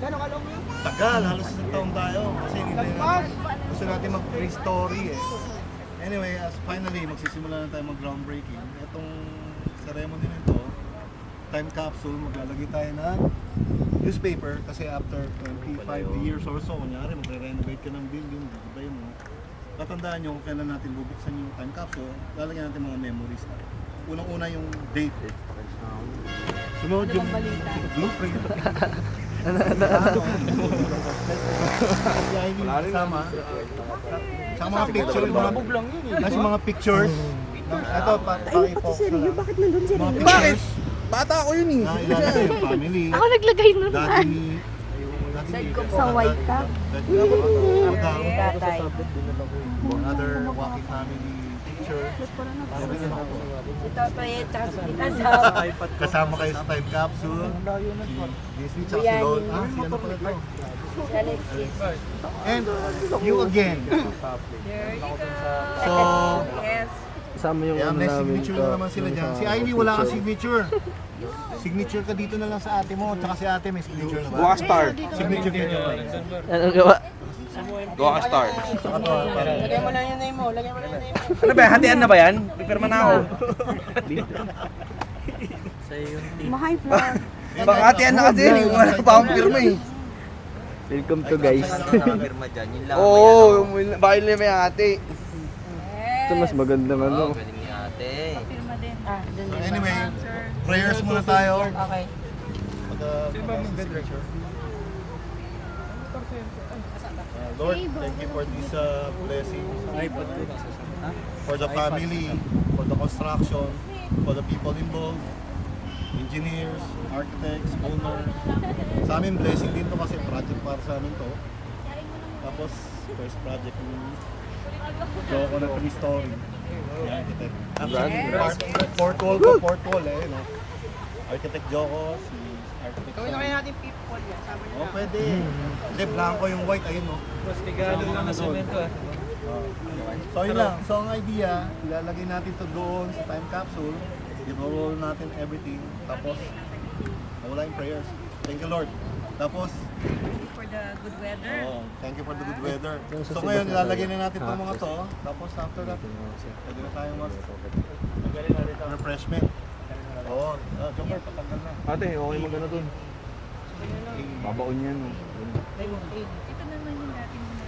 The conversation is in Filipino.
Gano'ng kalong yun? Tagal, halos isang taon tayo. Kasi hindi natin, gusto natin mag-pre-story eh. Anyway, as finally, magsisimula na tayo mag-groundbreaking. Itong ceremony nito, time capsule, maglalagay tayo ng newspaper kasi after 25 years or so, kunyari magre-renovate ka ng building, yun. no? Tatandaan nyo kung kailan natin bubuksan yung time capsule, lalagyan natin mga memories na. Unang-una yung date. Sunod yung blueprint. Wala rin sama. Sa mga picture, mga, lang yun eh. kasi mga pictures. Ito, pa, Ay, pati si Rio, bakit nandun si Rio? pictures Bata ako yun eh. na ilalagay yung family. Ako naglagay nun. Dati ni... dati ni- Sa white cup. Dati ni- Madam, Tatay. Another Waki family picture. Ito pa yun, tsaka si Kasama. Kasama kayo sa time capsule. Si Disney tsaka si Lol. Ah, si ano pala to? Si Alexis. And you again. So, Kasama yung yeah, ano may namin. signature na naman sila dyan. Si Ivy wala kang signature. Signature ka dito na lang sa ate mo. Tsaka si ate may signature na ba? Buka star. Signature din yun. Anong gawa? Buka star. Saka to, parang Lagay mo lang yung name mo, lagay mo lang yung name mo. Ano ba, hatian na ba yan? Pipirma na ako. Mahay vlog. Baka hatian na kasi, wala pa akong pirma eh. Welcome to guys. Nakapirma dyan, yun lang. Oo, oh, bakit nila may hati? Ito mas magandang ano. Oo, galing ni ate. Ah, dun yun. Anyway, prayers muna tayo. Okay. Sino ba mag-signature? Uh, Lord, thank you for this uh, blessing. For the family, for the construction, for the people involved, engineers, architects, owners. Sa amin, blessing din to kasi project para sa amin to. Tapos, first project yung Joko na three story. The architect. Actually, part, fourth wall ko, fourth wall eh, no? Architect Joko, si architect Gawin na Sam. kaya natin people yan. Sabi Oh, pwede. Hindi, blanco yung white, ayun no. Mastigado lang na semento ah. So yun lang. So ang idea, ilalagay natin to doon sa time capsule. I-roll natin everything. Tapos, wala yung prayers. Thank you Lord. Tapos, For the good weather. oh, thank you for the good weather. So ngayon, ilalagay na natin itong mga to. Tapos after that, pwede na tayong mas refreshment. Oo, oh, Jomar, patanggal na. Ate, okay magano dun. Babaon yan. Oh. Ito naman yung dating mga